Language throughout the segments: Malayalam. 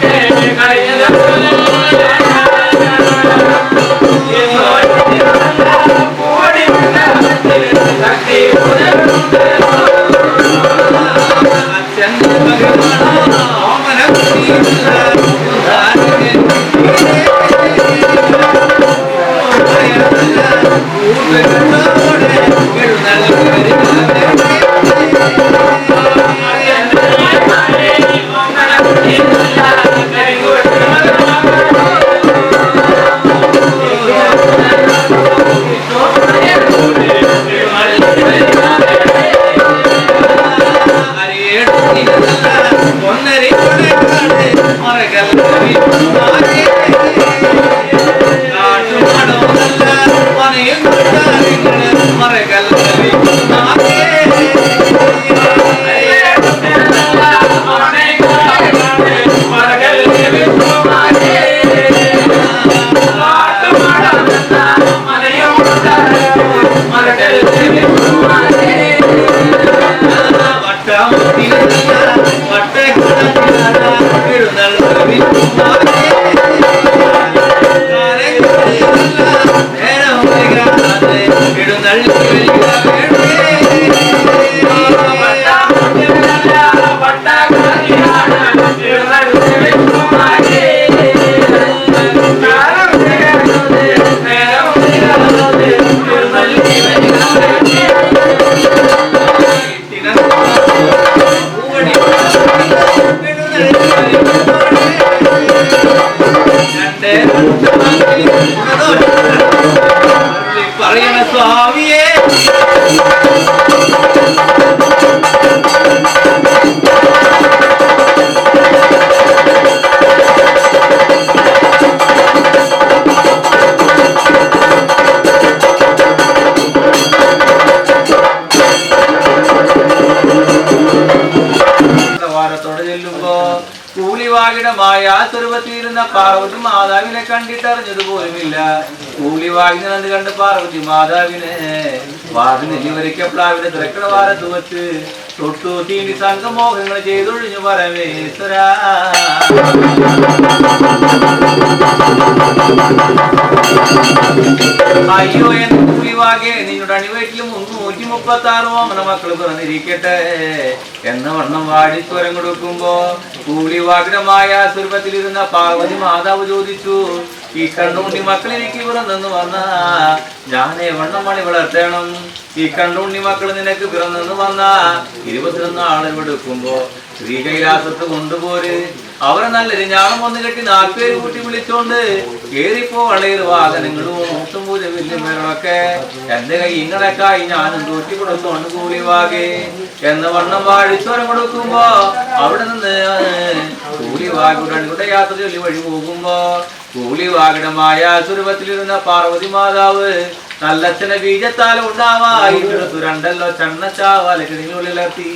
que llegaré de പാർവതി മാതാവിനെ കണ്ടിട്ട് അറിഞ്ഞത് പോലുമില്ല. കൂലി വാങ്ങി നന്ദി കണ്ട് പാർവതി മാതാവിനെ വാഹനം ഇവരൊക്കെ എപ്പോഴാവിടെ തിരക്കട വാരത്ത് വെച്ച് തൊട്ടു തീണ്ടി സംഘമോഹങ്ങൾ ചെയ്തൊഴിഞ്ഞു പരമേശ്വര. അയ്യോ എന്ന് കുഴിവാകെ? നിങ്ങളുടെ അണിവയറ്റിൽ മുന്നൂറ്റി മുപ്പത്തി ആറ് ഓമന മക്കൾ പിറന്നിരിക്കട്ടെ. എന്ന വണ്ണം വാടി സ്വരം കൊടുക്കുമ്പോ കൂളിവാഗ്രമായ സ്വരൂപത്തിലിരുന്ന പാർവതി മാതാവ് ചോദിച്ചു ഈ കണ്ണുണ്ണി മക്കൾ എനിക്ക് പിറന്നെന്ന് വന്നാ. ഞാനേ വണ്ണം മണി വളർത്തണം. ഈ കണ്ണുണ്ണി മക്കൾ നിനക്ക് പിറന്നെന്ന് വന്ന. ഇരുപത്തിരണ്ട് ആളുകൾ എടുക്കുമ്പോ ശ്രീ കൈലാസത്ത് കൊണ്ടുപോര്. അവരെ നല്ല ഞാനും വന്ന് കെട്ടി നാൽപ്പേര് കൂട്ടി വിളിച്ചോണ്ട് കേറിപ്പോ വളയർ വാഹനങ്ങളും മൂട്ടും പൂജ വില്ലുമേളൊക്കെ എന്റെ കൈ ഇങ്ങളെക്കായി ഞാനും തൂറ്റി കൊടുത്തോണ്ട് കൂലി വാകെ. എന്ന വണ്ണം വാഴിച്ചോരം കൊടുക്കുമ്പോ അവിടെ നിന്ന് കൂലി വാഗുടെ യാത്ര ചൊല്ലി വഴി പോകുമ്പോ കൂലി വാഗിടമായ സ്വരൂപത്തിലിരുന്ന പാർവതി മാതാവ് നല്ലച്ഛനെ ബീജത്താൽ ഉണ്ടാവായിരുന്നു രണ്ടല്ലോ ചണ്ണച്ചാവാല കിഴിഞ്ഞുള്ളിലെത്തി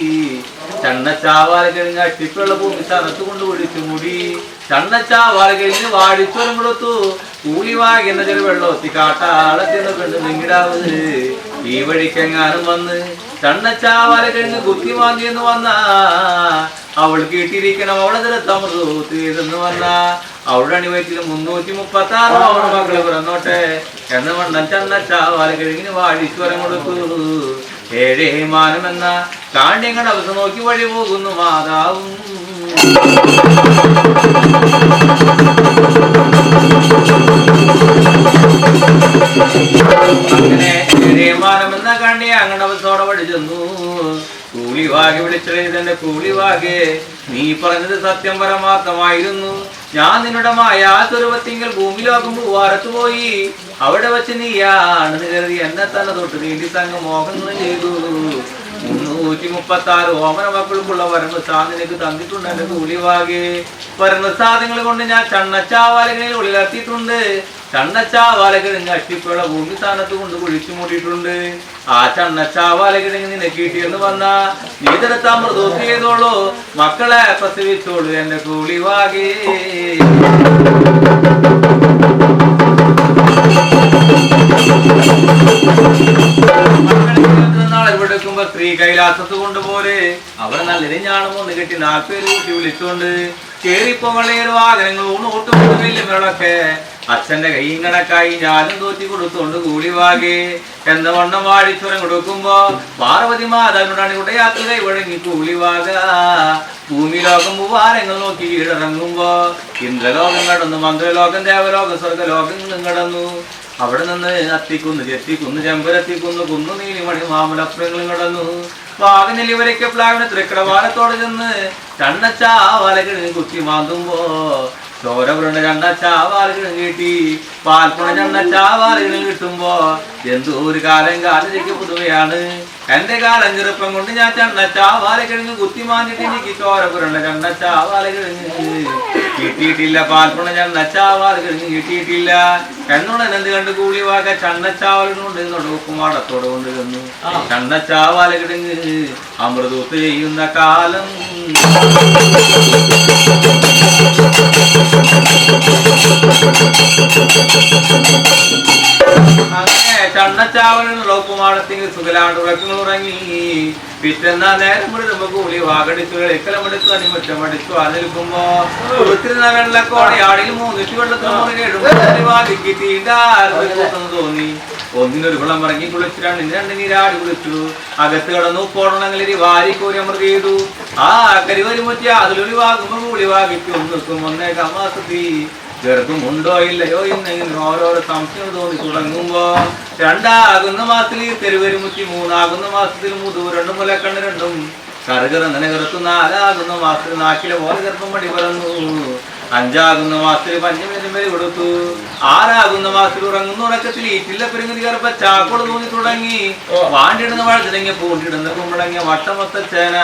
ചണ്ണച്ചാവാല കിഴിഞ്ഞ അട്ടിപ്പുള്ള ഭൂമി സ്ഥലത്ത് കൊണ്ട് ഒഴിച്ചു മുടി ചണ്ണച്ചാവാല കിഴിഞ്ഞ് വാടിച്ചോരം കൊടുത്തു കൂലി വാകുന്ന ചെറു വെള്ളത്തി കാട്ടാളത്തിന് കണ്ട് നിങ്ങിടാവ് ഈ വഴിക്കെങ്ങാനും വന്ന് ചണ്ണച്ചാവാല കഴിഞ്ഞ് കുത്തി വാങ്ങിയെന്ന് വന്ന. അവൾ കേട്ടിരിക്കണം അവളെ തമൃതൂത്തിന്ന് വന്ന. അവളുടെ അണിവയറ്റിൽ മുന്നൂറ്റി മുപ്പത്തി ആറ് അവളുടെ മകൾ പിറന്നോട്ടെ. എന്ന് വണ്ണം ചണ്ണച്ചാവാല കഴിഞ്ഞ് വാഴീശ്വരം കൊടുത്തു. ഏഴേ മാനം എന്ന കാണ്യങ്ങളുടെ അവസ്ഥ നോക്കി വഴി പോകുന്നു മാതാവും. കൂലിവാകെ വിളിച്ചെഴുതന്റെ കൂലിവാകെ നീ പറഞ്ഞത് സത്യം പരമാർത്ഥമായിരുന്നു. ഞാൻ നിന്നുടെ മായാ സ്വരൂപത്തിങ്കൽ ഭൂമിലോകം പൂവാരത്ത് പോയി. അവിടെ വെച്ച് നീയാണ് കരുതി എന്നെ തന്നെ തൊട്ട് നീണ്ടി സംഘം മോഹങ്ങൾ ചെയ്തു. മുന്നൂറ്റി മുപ്പത്തി ആറ് ഓമന മക്കൾക്കുള്ള വരണസാ നിനക്ക് തന്നിട്ടുണ്ട് എന്റെ കൂലിവാകെ വരണസാധനങ്ങൾ കൊണ്ട് ഞാൻ ചണ്ണച്ചാവാലകളിൽ ഉള്ളിലെത്തിയിട്ടുണ്ട് ചണ്ണച്ചാവാലകിഴങ്ങ് അട്ടിപ്പുഴ ഭൂമി സ്ഥാനത്ത് കൊണ്ട് കുഴിച്ചു മൂട്ടിയിട്ടുണ്ട് ആ ചണ്ണച്ചാവാലകിഴങ്ങ് നിന്നെ കിട്ടിയെന്ന് വന്ന നീ തരത്താ മൃദോസ് ചെയ്തോളൂ. മക്കളെ പ്രസവിച്ചോളൂ എന്റെ കൂലിവാകെ നാളെ ഇവിടെ എടുക്കുമ്പോ സ്ത്രീ കൈലാസത്ത് കൊണ്ടുപോലെ അവർ നല്ലതിന് ഞാനും ഒന്ന് കെട്ടി നാൽപ്പേര് കൂട്ടി വിളിച്ചോണ്ട് കേറിപ്പൊങ്ങളേറ് വാഹനങ്ങൾ ഊണോട്ട് വെല്ലുമിളൊക്കെ അച്ഛന്റെ കൈയും കണക്കായി ഞാനും തോറ്റി കൊടുത്തോണ്ട് കൂടി വാകെ. എന്ന വണ്ണം വാഴിച്ചുരം കൊടുക്കുമ്പോ പാർവതി മാതാവിനോടാണ് ഇവിടെ യാത്ര കൈവഴങ്ങി കൂലി വാക. ഭൂമി ലോകം മൂവാരങ്ങൾ നോക്കി കീഴടങ്ങുമ്പോ ഇന്ദ്രലോകം കടന്നു മന്ത്രലോകം ദേവലോകം സ്വർഗലോകം കടന്നു. അവിടെ നിന്ന് അത്തിക്കുന്ന് ചെത്തിക്കുന്ന് ചെമ്പരത്തിക്കുന്ന് കുന്നു നീലിമണി മാമലപ്പുറങ്ങളും കടന്നു. വാഗനെല്ലി വരയ്ക്ക് പ്ലാവിന് തൃക്കടവാലത്തോടെ ചെന്ന് ചണ്ണച്ചാവാലകിഴങ്ങ് കുത്തി മാന്തുമ്പോ ചോരപുരണ്ട ചണ്ണച്ചാവാലകിഴങ്ങ് കിട്ടി പാൽപ്പുണ ചണ്ണച്ചാവാലകിഴങ്ങ് കിട്ടുമ്പോ എന്തോ ഒരു കാലം കാലത്തേക്ക് പുതുമയാണ്. എന്റെ കാലം ചെറുപ്പം കൊണ്ട് ഞാൻ ചണ്ടച്ചാവാലക്കിഴങ്ങ് കുത്തി മാഞ്ഞിട്ട് എനിക്ക് ചോരപുരണ്ട ചണ്ടച്ചാവാലക്കിഴങ്ങ് കിട്ടിയിട്ടില്ല പാൽപ്പുണ ചണ്ടച്ചാവാലക്കിഴങ്ങ് കിട്ടിയിട്ടില്ല. എന്നുള്ളത് എന്ത് കണ്ട് വാക എന്നോട് ഉപ്പുമാടത്തോട് കൊണ്ട് തന്നു ചണ്ണച്ചാവാല കിടങ്ങ് അമൃതൂത്ത് ചെയ്യുന്ന കാലം. അങ്ങനെ ചണ്ണച്ചാവലിന് ലോക്കുമാടത്തിൽ സുഖലാണ്ട് ഉറക്കങ്ങൾ ഉറങ്ങി. പിറ്റെന്നാ നേരം വിടുമ്പോ കൂലി വാകടിച്ചു കളിക്കലമെടുത്തു അനിമുറ്റമടിച്ചു ആ നിൽക്കുമ്പോ കൊടുത്തിരുന്ന വെള്ളക്കോടെ ആടിൽ മൂന്നിട്ട് വെള്ളത്തിൽ വാദിക്ക് തീണ്ടാരെന്ന് തോന്നി. ഒന്നിനൊരു കുളം ഇറങ്ങി കുളിച്ചു രണ്ടിന് രണ്ട് നീരാടി കുളിച്ചു. അകത്ത് കിടന്നു പോണങ്ങളിൽ വാരിക്കോരി അമൃത ചെയ്തു. ആ കരിവരി മുറ്റി അതിലൊരു വാഗുമ്പോ കൂലി വാഗിച്ചു ഒന്നിക്കും ഒന്നേക്കാം മാസത്തി ഗർഭമുണ്ടോ ഇല്ലയോ എന്നിങ്ങനെ ഓരോരോ സംശയം തോന്നി തുടങ്ങുമ്പോ രണ്ടാകുന്ന മാസത്തിൽ തെരുവരുമുറ്റി മൂന്നാകുന്ന മാസത്തിൽ മുതു രണ്ടും മുലക്കണ്ണ് രണ്ടും. കറുകറങ്ങനെ കറുത്തു നാലാകുന്ന മാസത്തിൽ നാക്കിലെ പോലെ ഗർഭം പടി പറന്നു. അഞ്ചാകുന്ന മാസത്തിൽ പഞ്ചമിനും വരെ കൊടുത്തു ആറാകുന്ന മാസത്തിൽ ഉറങ്ങുന്ന. ഉറക്കത്തിൽ ഈറ്റില്ല പെരുങ്ങി കറുപ്പ ചാക്കോട് തോന്നി തുടങ്ങി. വാണ്ടിടുന്ന വഴുതിടങ്ങിയ പൂണ്ടിടുന്ന കുമ്പടങ്ങിയ വട്ടമൊത്ത ചേന.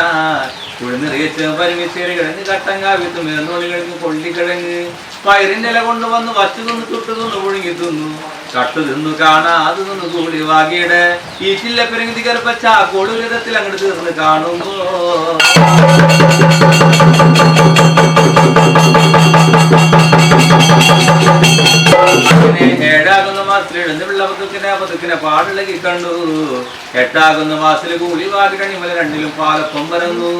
കുഴിനിറിയച്ച് പരിമിച്ചേരി കിഴങ്ങ് കട്ടങ്കാവിത്ത് മേർന്നോളി കിഴങ്ങ് കൊള്ളിക്കിഴങ്ങ് പയറിന്റെ ഇല കൊണ്ടുവന്ന് വച്ചു തിന്ന് തൊട്ട് തിന്ന് പുഴുങ്ങി തിന്നു. കട്ടു തിന്നു കാണാതെ നിന്ന് കൂടി വാകിയുടെ. ഈറ്റില്ല പെരുങ്ങി കറുപ്പ ചാക്കോട് വിധത്തിൽ അങ്ങോട്ട് തീർന്ന് കാണുമ്പോ ഏഴാകുന്ന മാസത്തിൽ എഴുന്ന് പിള്ള പതുക്കിനെ പാടിളകി കണ്ടു. എട്ടാകുന്ന മാസത്തിൽ കൂലി വാടി കണിമല രണ്ടിലും പാലപ്പം വരുന്നു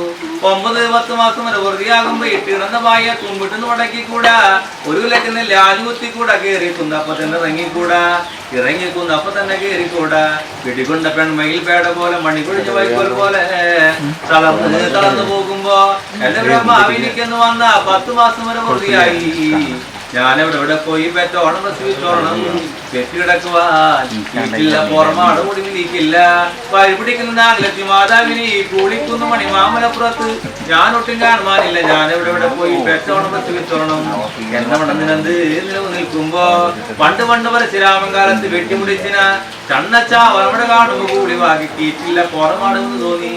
ഒമ്പത് പത്ത് മാസം വരെ വെറുതെയാകുമ്പോ ഇട്ടിടുന്ന വായ കുമ്പിട്ടുന്ന് മടക്കിക്കൂടാ. ഒരു ലക്കിന് ലാജുകുത്തി കൂടാ കേറിക്കുന്നു അപ്പൊ തന്നെ ഇറങ്ങിക്കൂടാ ഇറങ്ങിക്കുന്നു അപ്പൊ തന്നെ കേറിക്കൂടാ. പിടികൊണ്ട പെൺമയിൽ പേട പോലെ മണിക്കുഴിഞ്ഞ വൈക്കോൽ പോലെ തളർന്ന് തളർന്നു പോകുമ്പോ എന്റെ ബ്രഹ്മാവിനിക്കെന്ന് വന്ന പത്ത് മാസം വരെ വെറുതെയായി. ഞാനെവിടെ ഇവിടെ പോയി പെറ്റോണം പ്രസവിച്ചോണം പെറ്റ് കിടക്കുവാൻ വീട്ടില്ല പുറമാട് കൂടി പരിപിടിക്കുന്ന നാഗലത്തി മാതാവിനെ കൂടിക്കുന്ന മണിമാമലപ്പുറത്ത്. ഒട്ടും കാണുവാനില്ല. ഞാനെവിടെ ഇവിടെ പോയി പെറ്റോണം പ്രസവിച്ചോണം എന്ന നിലവ് നിൽക്കുമ്പോ പണ്ട് പണ്ട് പരശുരാമൻ കാലത്ത് വെട്ടിമുടിച്ചിന കണ്ണച്ചാ വറമട കാണുമ്പോ കൂടി വാങ്ങി കീറ്റില്ല. പുറമാണെന്ന് തോന്നി.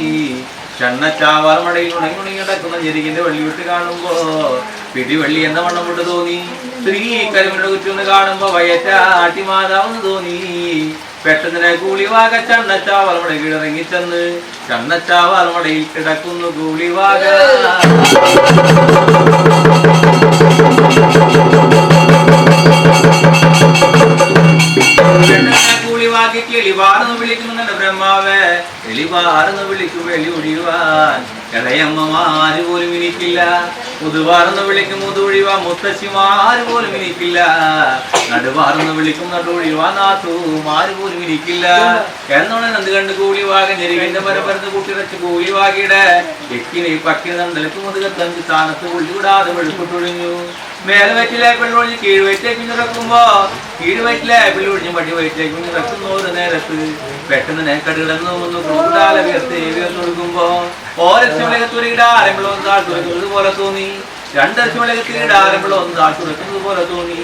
ചണ്ണച്ചാവാർമടയിൽ ഉണങ്ങി ഉണങ്ങി കിടക്കുന്ന ജരികിന്റെ വെള്ളി വിട്ട് കാണുമ്പോ പിടിവള്ളി എന്ന വണ്ണം കൊണ്ട് തോന്നി. സ്ത്രീ കരിമിയുടെ കുറ്റൊന്ന് കാണുമ്പോ വയറ്റാട്ടി മാതാവെന്ന് തോന്നി പെട്ടെന്ന് കൂളിവാക ചണ്ണച്ചാവളമട കീഴിറങ്ങി ചെന്ന് ചണ്ണച്ചാവളമടയിൽ കിടക്കുന്നു കൂളിവാക കൂളിവാക്കി കിളിവാർന്ന് വിളിക്കുന്നുണ്ട് ബ്രഹ്മാവേ എളിവാർന്ന് വിളിക്കും വെളി ഒഴിയുവാൻ ഇളയമ്മമാര് പോലും എനിക്കില്ല മുതുവാർന്ന് വിളിക്കും മുതുഒഴിവാ മുത്തശ്ശിമാര് പോലും എനിക്കില്ല നടുവാർന്ന് വിളിക്കും നടുഒഴിവാ നാത്തുമാര് പോലും എനിക്കില്ല എന്നോണം എന്ത് കണ്ട് കൂലിവാക ഞെരുവിന്റെ പരപരന്ന് കൂട്ടിറച്ച് കൂലിവാകിയുടെ. എക്കിനെ പക്കിന് നണ്ടലക്ക് മുതുകത്തഞ്ച് സ്ഥാനത്ത് പുള്ളിവിടാതെ വെളുപ്പിട്ടൊഴിഞ്ഞു. മേലെ വയറ്റിലെ പെണ്ണൊഴിഞ്ഞ് കീഴ് വയറ്റിലേക്ക് നിറക്കുമ്പോ കീഴ് വയറ്റിലെ പെണ്ണൊഴിഞ്ഞ് മടി വയറ്റിലേക്ക് നിറക്കുന്ന ഒരു നേരത്ത് പെട്ടെന്ന് നേക്കട് കിടന്നു ഒന്ന് കൂടാല വീർത്ത് വീർത്തൊടുക്കുമ്പോ ഓരക്ഷമലകത്തൊരു ആരമ്പളം ഒന്ന് താഴ്ത്തുറക്കുന്നത് പോലെ തോന്നി രണ്ടക്ഷമലകത്തിൽ ആരമ്പളം ഒന്ന് താഴ്ത്തുറക്കുന്നത് പോലെ തോന്നി.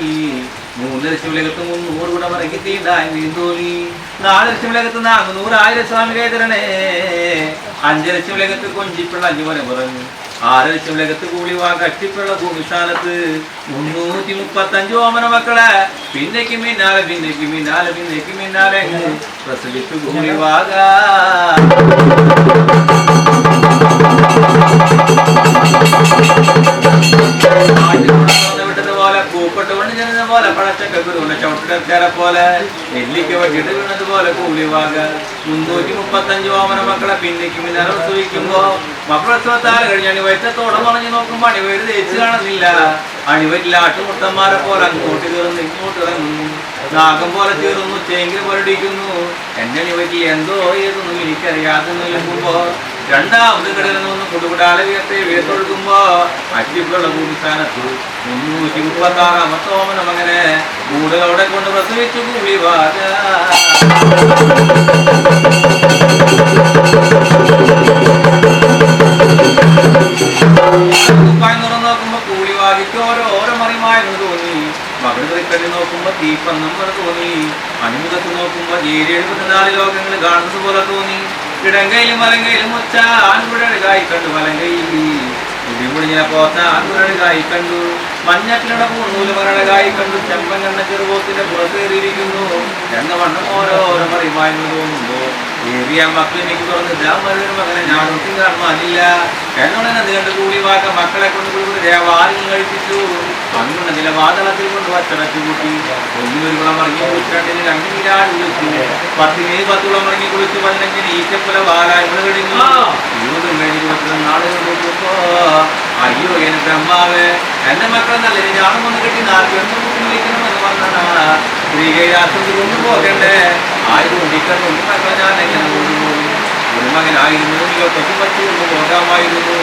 മൂന്ന് മൂന്ന് ലക്ഷം വിലകത്ത് മുന്നൂറ് കൂടെ മറക്കി തീണ്ടായി നീന്തോലി. നാല് ലക്ഷ്യമിലകത്ത് വിലകത്ത് നാനൂറ് ആയിരം സ്വാമി കൈതരണേ. അഞ്ച് ലക്ഷ്യമിലകത്ത് കൊഞ്ചിപ്പിള്ള അഞ്ചു മന പറഞ്ഞു ആറ് ലക്ഷ്യമിലകത്ത് കൂലി വാ കട്ടിപ്പിള്ള ഭൂമിസ്ഥാനത്ത്. മുന്നൂറ്റി മുപ്പത്തഞ്ച് ഓമന മക്കളെ. പിന്നേക്ക് മിന്നാലെ പിന്നേക്ക് മിന്നാലെ പിന്നേക്ക് മിന്നാലെ പ്രസവിച്ചു കൂളി വാകാ ചെന്നത് പോലെ പഴച്ചക്ക പോലെ നെല്ലിക്ക് വെട്ടിട്ട് പോലെ കൂലിവാക മുന്നൂറ്റി ഓമന മക്കളെ പിന്നിക്ക് പിന്നാലെ പ്രസവിക്കുമ്പോ മക്കളത്താൽ കഴിഞ്ഞ്? അണിവയറ്റത്തോടെ വളഞ്ഞു നോക്കുമ്പോ അണിവയര് തേച്ച് കാണുന്നില്ല. അണിവരില്ല ആട്ടുമുട്ടന്മാരെ പോലെ ഇങ്ങോട്ട് ഇറങ്ങുന്നു. നാഗം പോലെ തീർന്നു ചേങ്കിൽ പോലെ എന്റെ അണിവരിൽ എന്തോ ഏതൊന്നും എനിക്കറിയാതെ നിൽക്കുമ്പോ രണ്ടാമത് കടലിൽ നിന്ന് കൊടുകുടാലെ ഉയർത്തി വീർത്തൊഴുകുമ്പോ അറ്റിപ്പുള്ള ഭൂമിസ്ഥാനത്ത് മുന്നൂറ്റി മുപ്പത്തി ആറാമത്തെ ഓമനം അങ്ങനെ കൂടുതലോടെ കൊണ്ട് പ്രസവിച്ചു കൂടി വാക ഇടങ്കയിലും മലങ്കയിലും മുച്ച ആൺകുഴകായി കണ്ടു മലങ്കയിൽ ഇടിമുടിഞ്ഞ പോത്ത ആൺകുഴകായി കണ്ടു. മഞ്ഞക്കിലട പൂണൂൽ മരണകായി കണ്ടു. ചെമ്പൻ കണ്ട ചെറുപോത്തിന്റെ പുറത്തേറിയിരിക്കുന്നു എന്ന വണ്ണം ഓരോരോ മറിയുമായി തോന്നുമ്പോ ഏറിയ മക്കളിലേക്ക് തുറന്ന് ദാമൊരു മകനെ ഞാൻ ഒട്ടും കാണുവാനില്ല എന്നോട് കണ്ട് കൂടി വാക്ക മക്കളെ കൊണ്ട് കൂടി ദേവാലയം കഴിപ്പിച്ചു. അങ്ങനെ നില വാതളത്തിൽ കൊണ്ട് വച്ചടച്ചു കൂട്ടി. ഒന്നിനൊരു കുളം ഇറങ്ങി കുളിച്ച്. രണ്ടിന് രണ്ടിനാൾ വിളിച്ചു പത്തിനെ പത്തുളം ഇറങ്ങി കുളിച്ച്. പതിനഞ്ചിന് ഈച്ചപ്പുല വാലായി കഴിഞ്ഞു ഇരുപതും കഴിഞ്ഞ് ഇരുപത്തി നാളുകൾ നോക്കുമ്പോ അയ്യോ എന്റെ അമ്മാവ് എന്റെ മക്കളെ നല്ല ഞാനും ഒന്ന് കെട്ടി നാല് പെണ്ണും വിളിക്കണമെന്ന് പറഞ്ഞാ സ്ത്രീകൈലാസം പോകണ്ടേ? ആയിരം ഉണ്ടിക്കണം ഒന്നും ഞാൻ എങ്ങനെ കൊണ്ടുപോകും ഒരു മകനായിരുന്നു കൊത്തും വച്ച് കൊണ്ട് പോകാമായിരുന്നു.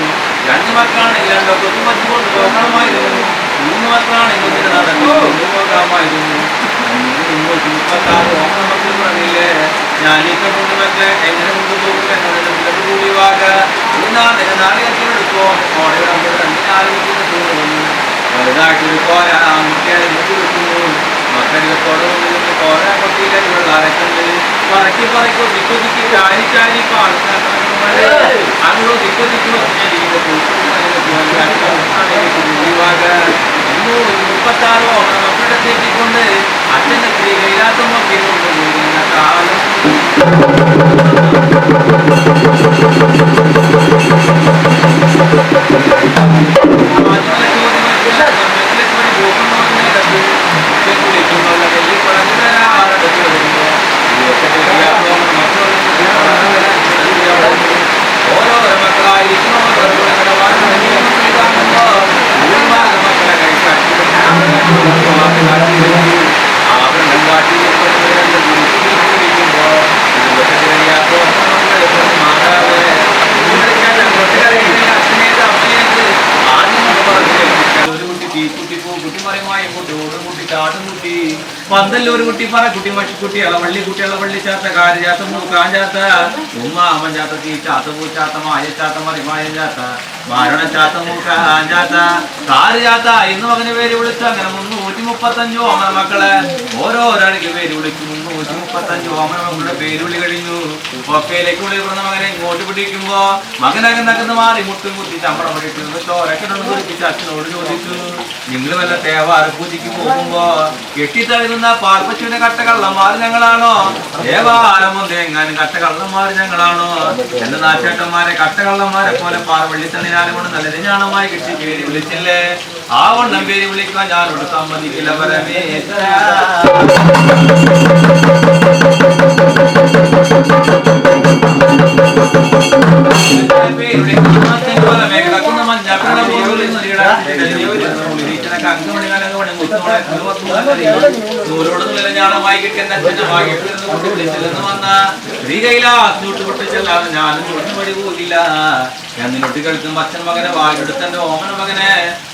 രണ്ട് മക്കളാണെങ്കിൽ രണ്ടോ കൊത്തും വച്ച് കൊണ്ട് പോകണമായിരുന്നു മൂന്ന് മക്കളാണെങ്കിൽ ഒന്നിന് നടന്നു കൊണ്ടുപോകാമായിരുന്നു മുന്നൂറ്റി മുപ്പത്തി ആറ് ഓമന മക്കൾ പറഞ്ഞില്ലേ ഈ കൊണ്ട് മക്കളെ എങ്ങനെ കൊണ്ടുപോകും എന്നതിന്റെ കൂടി വാക നാളെ നാളെ എടുക്കോ ഓടെ രണ്ടിനാലോചിക്കുന്ന തോന്നുന്നു വലുതായിട്ടൊരു കോര ആ മുട്ടിയാൽ കൊടുക്കുന്നു മക്കളിലത്തോടെ കോര കൊട്ടിയിലെ വെള്ളാരക്കുണ്ട് പറക്കി പറക്കി ഒതുക്കി ഒതുക്കി ചാരി ചാരി അങ്ങോട്ട് ഒതുക്കി ഒതുക്കി മുപ്പത്താറ് ഓണം മക്കളുടെ തേക്കിക്കൊണ്ട് അച്ഛന്റെ സ്ത്രീ കൈലാസം നോക്കി കൊണ്ടുപോകുന്ന കാലം പന്തല്ലൂർ കുട്ടി ചാട്ടും കുട്ടി. പന്തല്ലോ ഒരു കുട്ടി പറ കുട്ടി മഷിക്കുട്ടി ഇളവള്ളി കുട്ടി ഇളവള്ളി ചാത്ത കാര് ചാത്ത മൂക്കാൻ ചാത്ത. ഉമ്മ അമ്മൻ ചാത്ത തീ ചാത്ത പൂ ചാത്ത മായ ചാത്ത മറിമായം ചാത്ത മാരണ ചാത്ത മൂക്കാൻ ചാത്ത കാര് ചാത്ത ഇന്ന് മകന് പേര് വിളിച്ച അങ്ങനെ മുന്നൂറ്റി മുപ്പത്തഞ്ചോ അമ്മ മക്കളെ ഓരോരാൾക്ക് പേര് വിളിച്ചു മുന്നൂറ്റി മുപ്പത്തഞ്ച് ഓമന മക്കളുടെ പേര് വിളി കഴിഞ്ഞു. ഒക്കയിലേക്ക് വിളി പറഞ്ഞ മകനെ ഇങ്ങോട്ട് പിടിക്കുമ്പോ മകനകം നകന്ന് മാറി മുട്ടും കുത്തി ചമ്പടം പിടിക്കുന്നത് ചോരക്കനോട് കുറിപ്പിച്ച് അച്ഛനോട് ചോദിച്ചു. നിങ്ങൾ വല്ല തേവാറ് പൂജയ്ക്ക് പോകുമ്പോ കെട്ടിത്തഴുകുന്ന പാർപ്പശുവിന്റെ കട്ടകള്ളന്മാർ ഞങ്ങളാണോ? ദേവാലമോ തേങ്ങാനും കട്ടകള്ളന്മാർ ഞങ്ങളാണോ? എന്റെ നാച്ചേട്ടന്മാരെ കട്ടകള്ളന്മാരെ പോലെ പാർവള്ളി തണ്ണിനാലും കൊണ്ട് നല്ല ഞാണമായി കിട്ടി പേര് വിളിച്ചില്ലേ? ആ വണ്ണം പേര് വിളിക്കാൻ ഞാനോട് സമ്മതിക്കില്ല പരമേശ്വര ഞാനും വഴി പോകില്ല ഞാൻ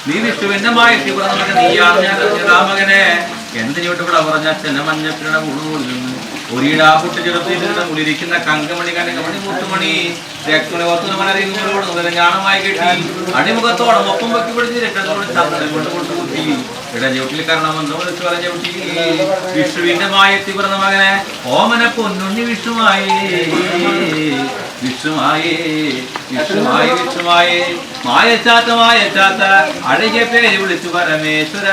നീ വിഷ്ണുവിന്റെ മകനെ നീയാണ് ഞാൻ അറിഞ്ഞതാ മകനെ എന്തിനോട്ട് ഇവിടെ പറഞ്ഞ അച്ഛനെ ഉള്ളുകൊള്ളുന്നു ഒരിടാ പൊട്ടി ചെറുത്തിട്ട് ഉള്ളിരിക്കുന്ന കങ്കമണി കനകമണി മുത്തുമണി രക്തമണി ഒത്തുമണറിയുമ്പോഴും ഞാണമായി കെട്ടി അടിമുഖത്തോടെ ഒപ്പം വെക്കി പിടിച്ച് രക്തത്തോടെ ചന്ദ്രൻ കൊണ്ട് കൊണ്ട് കുത്തി. ഇടഞ്ഞൂട്ടിൽ കരണമെന്നോ വെച്ച് പറഞ്ഞ കുട്ടി വിഷുവിന്റെ മായത്തി പിറന്ന മകനെ ഓമന പൊന്നുണ്ണി വിഷുമായി വിഷുമായി വിഷുമായി വിഷുമായി മായച്ചാത്ത മായച്ചാത്ത അഴകിയ പേര് വിളിച്ചു പരമേശ്വര.